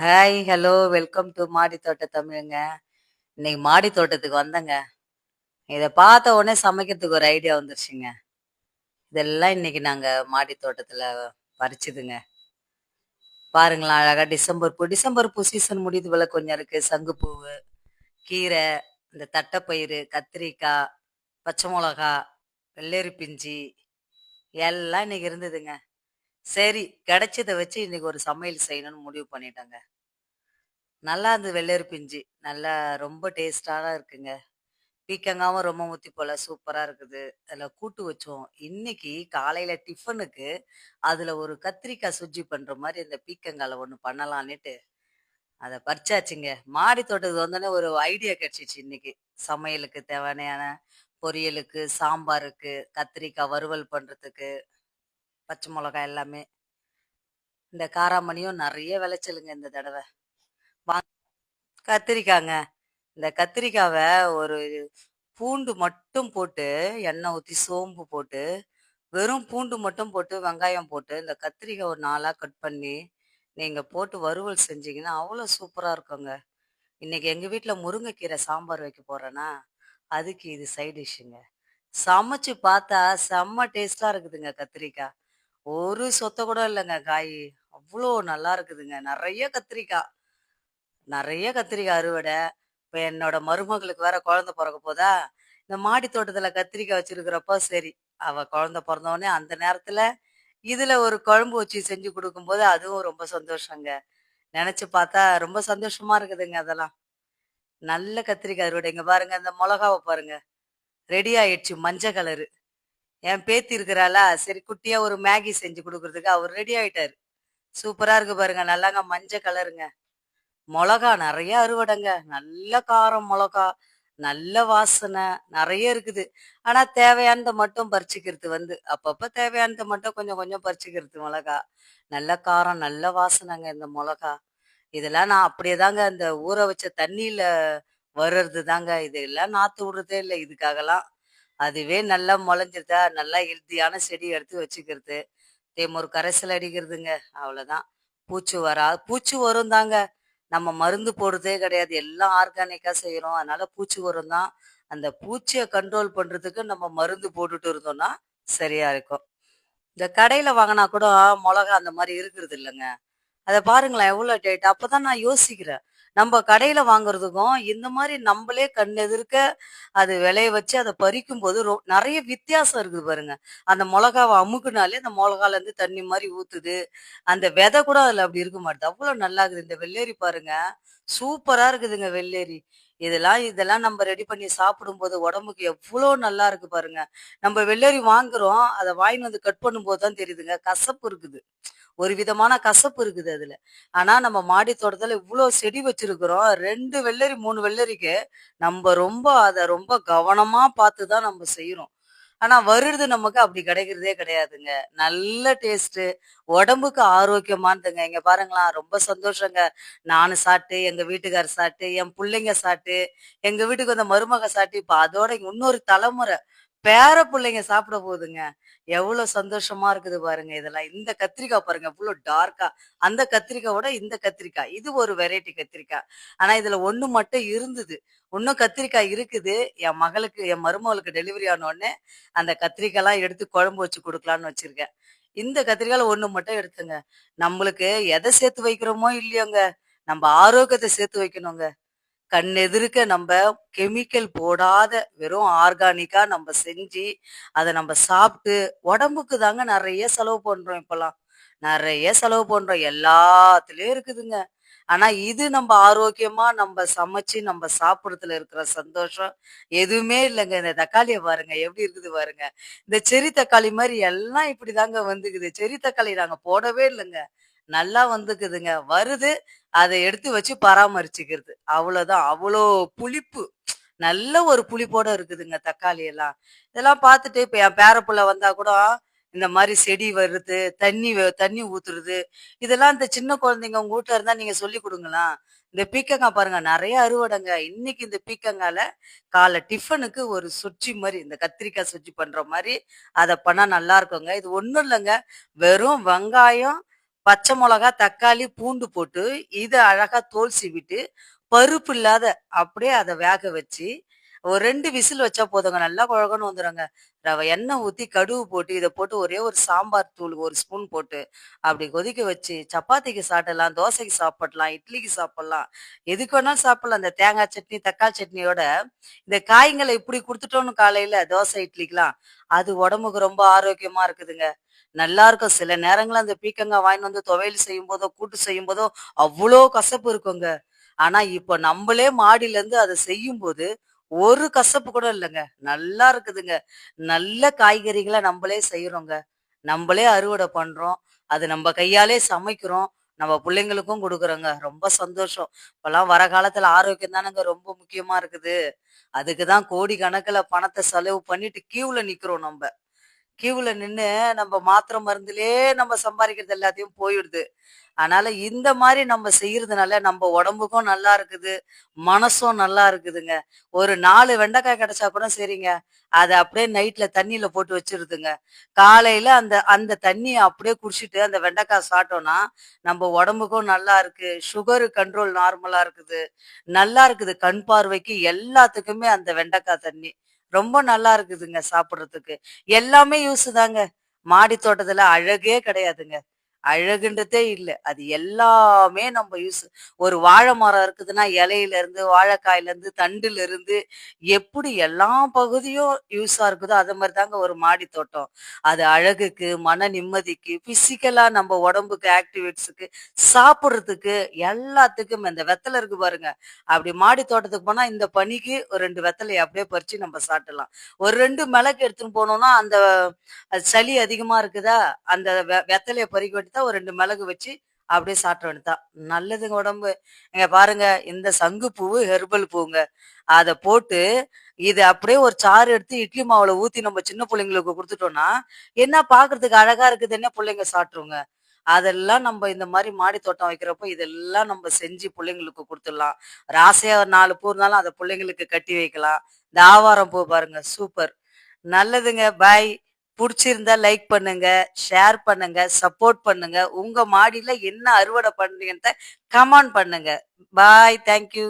Hi, hello, welcome to மாடி தோட்ட தமிழுங்க. இன்னைக்கு மாடி தோட்டத்துக்கு வந்தேங்க. இதை பார்த்த உடனே சமைக்கிறதுக்கு ஒரு ஐடியா வந்துருச்சுங்க. இதெல்லாம் இன்னைக்கு நாங்கள் மாடி தோட்டத்தில் பறிச்சுதுங்க பாருங்களேன், அழகா டிசம்பர் பூ டிசம்பர் பூ சீசன் முடியுது போல கொஞ்சம் இருக்கு. சங்குப்பூவு, கீரை, இந்த தட்டைப்பயிறு, கத்திரிக்காய், பச்சை மிளகா வெள்ளரி பிஞ்சி எல்லாம் இன்னைக்கு இருந்ததுங்க. சரி, கிடைச்சத வச்சு இன்னைக்கு ஒரு சமையல் செய்யணும்னு முடிவு பண்ணிட்டேங்க. நல்லா இருந்தது வெள்ளரி பிஞ்சு. நல்லா ரொம்ப டேஸ்ட்டாதான் இருக்குங்க. பீக்கங்காவும் ரொம்ப முத்தி போல சூப்பரா இருக்குது. அதில் கூட்டு வச்சோம். இன்னைக்கு காலையில டிஃபனுக்கு அதுல ஒரு கத்திரிக்காய் சுஜ்ஜி பண்ற மாதிரி இந்த பீர்க்கங்கால ஒன்று பண்ணலான்னுட்டு, அதை பறிச்சாச்சுங்க. மாடி தோட்டத்துக்கு வந்தோடனே ஒரு ஐடியா கிடைச்சிச்சு இன்னைக்கு. சமையலுக்கு தேவையான பொரியலுக்கு, சாம்பாருக்கு, கத்திரிக்காய் வறுவல் பண்றதுக்கு, பச்சை மிளகா எல்லாமே. இந்த காராமணியும் நிறைய விளைச்சலுங்க இந்த தடவை வாங் கத்திரிக்காங்க. இந்த கத்திரிக்காவை ஒரு பூண்டு மட்டும் போட்டு, எண்ணெய் ஊற்றி சோம்பு போட்டு, வெறும் பூண்டு மட்டும் போட்டு, வெங்காயம் போட்டு, இந்த கத்திரிக்காய் ஒரு நாளாக கட் பண்ணி, நீங்கள் போட்டு வறுவல் செஞ்சீங்கன்னா, அவ்வளோ சூப்பராக இருக்குங்க. இன்றைக்கி எங்கள் வீட்டில் முருங்கைக்கீரை சாம்பார் வைக்க போகிறேன்னா அதுக்கு இது சைட் டிஷ்ஷுங்க. சமைச்சு பார்த்தா செம்ம டேஸ்ட்டாக இருக்குதுங்க கத்திரிக்காய். ஒரு சொத்தை கூட இல்லைங்க காய். அவ்வளோ நல்லா இருக்குதுங்க. நிறைய கத்திரிக்காய். நிறைய கத்திரிக்காய் அறுவடை. இப்போ என்னோட மருமகளுக்கு வேற குழந்தை பிறக்க போதா, இந்த மாடி தோட்டத்தில் கத்திரிக்காய் வச்சிருக்கிறப்போ சரி, அவ குழந்தை பிறந்தோடனே அந்த நேரத்தில் இதில் ஒரு குழம்பு வச்சு செஞ்சு கொடுக்கும்போது அதுவும் ரொம்ப சந்தோஷங்க. நினச்சி பார்த்தா ரொம்ப சந்தோஷமா இருக்குதுங்க அதெல்லாம். நல்ல கத்திரிக்காய் அறுவடைங்க பாருங்க, இந்த மிளகாவை பாருங்க. ரெடி ஆயிடுச்சு மஞ்சள் கலரு. என் பேத்தி இருக்கிறாளா, சரி குட்டியா ஒரு மேகி செஞ்சு கொடுக்கறதுக்கு அவர் ரெடி ஆயிட்டாரு. சூப்பரா இருக்கு பாருங்க. நல்லாங்க மஞ்சள் கலருங்க. மிளகா நிறைய அறுவடைங்க. நல்ல காரம் மிளகா நல்ல வாசனை. நிறைய இருக்குது. ஆனா தேவையானதை மட்டும் பறிச்சுக்கிறது வந்து. அப்பப்ப தேவையானதை மட்டும் கொஞ்சம் கொஞ்சம் பறிச்சுக்கிறது மிளகா நல்ல காரம், நல்ல வாசனைங்க இந்த மிளகா இதெல்லாம் நான் அப்படியே தாங்க அந்த ஊற வச்ச தண்ணியில வர்றது தாங்க. இதெல்லாம் நாத்து விடுறதே இல்லை இதுக்காகலாம். அதுவே நல்லா முளைஞ்சிருதா நல்லா ஹெல்த்தியான செடி எடுத்து வச்சுக்கிறது. தேமொரு கரைசல் அடிக்கிறதுங்க. அவ்வளோதான். பூச்சி வரா பூச்சி வரும் தாங்க. நம்ம மருந்து போடுறதே கிடையாது. எல்லாம் ஆர்கானிக்காக செய்கிறோம் அதனால பூச்சி வரும் தான். அந்த பூச்சியை கண்ட்ரோல் பண்ணுறதுக்கு நம்ம மருந்து போட்டுட்டு இருந்தோம்னா, சரியா இருக்கும். இந்த கடையில் வாங்கினா கூட மிளகா அந்த மாதிரி இருக்கிறது இல்லைங்க அதை பாருங்களேன் எவ்வளோ டேட். அப்போ தான் நான் யோசிக்கிறேன். நம்ம கடையில வாங்குறதுக்கும், இந்த மாதிரி நம்மளே கண் எதிர்க்க அது விளைய வச்சு அதை பறிக்கும் போது ரொ நிறைய வித்தியாசம் இருக்குது பாருங்க. அந்த மிளகாவை அமுக்குனாலே அந்த மொளகாலேருந்து தண்ணி மாதிரி ஊத்துது. அந்த விதை கூட அதுல அப்படி இருக்க மாட்டேது அவ்வளோ நல்லா இருக்குது. இந்த வெள்ளேரி பாருங்க. சூப்பரா இருக்குதுங்க வெள்ளேரி இதெல்லாம் இதெல்லாம் நம்ம ரெடி பண்ணி சாப்பிடும்போது உடம்புக்கு எவ்வளோ நல்லா இருக்கு பாருங்க. நம்ம வெள்ளரி வாங்குறோம். அதை வாங்கின்னு வந்து கட் பண்ணும்போது தான் தெரியுதுங்க. கசப்பு இருக்குது. ஒரு விதமான கசப்பு இருக்குது அதுல. ஆனா நம்ம மாடி தோட்டத்துல இவ்ளோ செடி வச்சிருக்கிறோம். ரெண்டு வெள்ளரி, மூணு வெள்ளரிக்கு நம்ம ரொம்ப அதை ரொம்ப கவனமா பார்த்து தான் நம்ம செய்யறோம் ஆனா வருது நமக்கு அப்படி கிடைக்கிறதே கிடையாதுங்க. நல்ல டேஸ்ட்டு. உடம்புக்கு ஆரோக்கியமானதுங்க. இங்க பாருங்களேன் ரொம்ப சந்தோஷங்க. நானும் சாப்பிட்டு, எங்க வீட்டுக்காரர் சாப்பிட்டு, என் பிள்ளைங்க சாப்பிட்டு, எங்க வீட்டுக்கு வந்த மருமக சாப்பிட்டு, இப்ப அதோட இன்னொரு தலைமுறை பேர பிள்ளைங்க சாப்பிட போகுதுங்க. எவ்வளோ சந்தோஷமா இருக்குது பாருங்க இதெல்லாம். இந்த கத்திரிக்காய் பாருங்க இவ்வளோ டார்க்கா. அந்த கத்திரிக்காயோட இந்த கத்திரிக்காய். இது ஒரு வெரைட்டி கத்திரிக்காய். ஆனா இதுல ஒண்ணு மட்டும் இருந்தது. இன்னும் கத்திரிக்காய் இருக்குது. என் மகளுக்கு என் மருமகளுக்கு டெலிவரி ஆனோடனே அந்த கத்திரிக்காய்லாம் எடுத்து குழம்பு வச்சு கொடுக்கலாம்னு வச்சிருக்கேன். இந்த கத்திரிக்காய் ஒண்ணு மட்டும் எடுத்துங்க நம்மளுக்கு எதை சேர்த்து வைக்கிறோமோ இல்லையோங்க, நம்ம ஆரோக்கியத்தை சேர்த்து வைக்கணுங்க. கண் நம்ம கெமிக்கல் போடாத வெறும் ஆர்கானிக்கா நம்ம செஞ்சு, அதை நம்ம சாப்பிட்டு, உடம்புக்கு தாங்க நிறைய செலவு பண்றோம் இப்பெல்லாம் நிறைய செலவு பண்றோம். எல்லாத்துலயும் இருக்குதுங்க. ஆனா இது நம்ம ஆரோக்கியமா நம்ம சமைச்சு நம்ம சாப்பிட்றதுல இருக்கிற சந்தோஷம் எதுவுமே இல்லைங்க இந்த தக்காளியை பாருங்க எப்படி இருக்குது பாருங்க. இந்த செரி தக்காளி மாதிரி எல்லாம் இப்படிதாங்க வந்துக்குது. செரி தக்காளி நாங்க போடவே இல்லைங்க நல்லா வந்துக்குதுங்க. வருது, அதை எடுத்து வச்சு பராமரிச்சுக்கிறது. அவ்வளோதான். அவ்வளோ புளிப்பு. நல்ல ஒரு புளிப்போட இருக்குதுங்க தக்காளி எல்லாம். இதெல்லாம் பார்த்துட்டு இப்போ என் பேர வந்தா கூட, இந்த மாதிரி செடி வருது, தண்ணி வ தண்ணி ஊத்துறது, இதெல்லாம் இந்த சின்ன குழந்தைங்க உங்க வீட்ல இருந்தா நீங்க சொல்லிக் குடுங்களேன். இந்த பீக்கங்காய் பாருங்க நிறைய அறுவடைங்க. இன்னைக்கு இந்த பீக்கங்கால காலை டிஃபனுக்கு ஒரு சொஜ்ஜி மாதிரி இந்த கத்திரிக்காய் சொஜ்ஜி பண்ற மாதிரி அதை பண்ணா நல்லா இருக்குங்க. இது ஒண்ணும் இல்லைங்க வெறும் வெங்காயம், பச்சை மிளகா, தக்காளி, பூண்டு போட்டு, இதை அழகா தோல் சீவிட்டு, பருப்பு இல்லாத அப்படியே அதை வேக வச்சு, ஒரு ரெண்டு விசில் வச்சா போதுங்க. நல்லா குழகன்னு வந்துருங்க. ரவ எண்ணெய் ஊத்தி, கடுகு போட்டு, இத போட்டு ஒரே ஒரு சாம்பார் தூள் ஒரு ஸ்பூன் போட்டு, அப்படி கொதிக்க வச்சு, சப்பாத்திக்கு சாப்பிடலாம், தோசைக்கு சாப்பிடலாம், இட்லிக்கு சாப்பிடலாம். எதுக்கு வேணாலும் சாப்பிடலாம். இந்த தேங்காய் சட்னி, தக்காளி சட்னியோட, இந்த காய்களை இப்படி குடுத்துட்டோம்னு காலையில தோசை, இட்லிக்கலாம், அது உடம்புக்கு ரொம்ப ஆரோக்கியமா இருக்குதுங்க. நல்லா இருக்கும் சில நேரங்கள்ல அந்த பீக்கங்காய் வாங்கின்னு வந்து துவையல் செய்யும்போதோ, கூட்டு செய்யும்போதோ, அவ்வளோ கசப்பு இருக்குங்க. ஆனா, இப்ப நம்பளே அதை அத செய்யும்போது, ஒரு கசப்பு கூட இல்லைங்க நல்லா இருக்குதுங்க. நல்ல காய்கறிகளை நம்மளே செய்யறோங்க நம்மளே அறுவடை பண்றோம். அது நம்ம கையாலே சமைக்கிறோம். நம்ம பிள்ளைங்களுக்கும் கொடுக்குறோங்க ரொம்ப சந்தோஷம். இப்பெல்லாம் வர காலத்துல ஆரோக்கியம் தானங்க ரொம்ப முக்கியமா இருக்குது. அதுக்கு தான் கோடி கணக்குல பணத்தை செலவு பண்ணிட்டு கியூல நிக்கிறோம் நம்ம கியூவில் நின்று நம்ம மாத்திரை மருந்துலே நம்ம சம்பாதிக்கிறது எல்லாத்தையும் போயிடுது. அதனால இந்த மாதிரி நம்ம செய்யறதுனால நம்ம உடம்புக்கும் நல்லா இருக்குது. மனசும் நல்லா இருக்குதுங்க. ஒரு நாலு வெண்டைக்காய் கிடைச்சா கூட சரிங்க. அதை அப்படியே நைட்ல தண்ணியில போட்டு வச்சிருதுங்க காலையில அந்த அந்த தண்ணியை அப்படியே குடிச்சிட்டு, அந்த வெண்டைக்காய் சாப்பிட்டோம்னா, நம்ம உடம்புக்கும் நல்லா இருக்கு. சுகரு கண்ட்ரோல் நார்மலா இருக்குது. நல்லா இருக்குது. கண் பார்வைக்கு எல்லாத்துக்குமே அந்த வெண்டைக்காய் தண்ணி. ரொம்ப நல்லா இருக்குதுங்க சாப்பிடுறதுக்கு. எல்லாமே யூஸ் தாங்க. மாடி தோட்டத்துல அழகே கிடையாதுங்க. அழகுன்றதே இல்ல. அது எல்லாமே நம்ம யூஸ். ஒரு வாழை மரம் இருக்குதுன்னா, இலையில இருந்து வாழைக்காயில இருந்து தண்டுல இருந்து எப்படி எல்லா பகுதியும் யூஸா இருக்குதோ, அது மாதிரி தாங்க ஒரு மாடி தோட்டம். அது அழகுக்கு, மன நிம்மதிக்கு, பிசிக்கலா நம்ம உடம்புக்கு ஆக்டிவேட்ஸுக்கு, சாப்பிடுறதுக்கு, எல்லாத்துக்கும் இந்த வெத்தல இருக்கு பாருங்க. அப்படி மாடி தோட்டத்துக்கு போனா, இந்த பனிக்கு ஒரு ரெண்டு வெத்தலையை அப்படியே பறிச்சு நம்ம சாப்பிடலாம் ஒரு ரெண்டு மிளகு எடுத்துன்னு போனோம்னா, அந்த சளி அதிகமா இருக்குதா, அந்த வெத்தலையை வெத்தலைய பறிக்க வேண்டியதா, ஒரு ரெண்டு மிளகு வச்சு அப்படியே சாப்பிட வேண்டியதான் நல்லதுங்க உடம்பு. இங்க பாருங்க, இந்த சங்கு பூவு ஹெர்பல் பூங்க. அதை போட்டு, இது அப்படியே ஒரு சாறு எடுத்து இட்லி மாவுல ஊத்தி நம்ம சின்ன பிள்ளைங்களுக்கு கொடுத்துட்டோம்னா என்ன பார்க்கறதுக்கு அழகா இருக்குதுன்னே பிள்ளைங்க சாப்பிட்ருங்க அதெல்லாம் நம்ம இந்த மாதிரி மாடி தோட்டம் வைக்கிறப்போ, இதெல்லாம் நம்ம செஞ்சு பிள்ளைங்களுக்கு கொடுத்துடலாம் ஒரு ஆசையா ஒரு நாலு பூ இருந்தாலும் அதை பிள்ளைங்களுக்கு கட்டி வைக்கலாம். இந்த ஆவாரம் பூ பாருங்க, சூப்பர். நல்லதுங்க. பாய். பிடிச்சிருந்தா லைக் பண்ணுங்க, ஷேர் பண்ணுங்க, சப்போர்ட் பண்ணுங்க. உங்க மாடியில என்ன அறுவடை பண்றீங்கன்றத கமெண்ட் பண்ணுங்க. பாய். Thank you.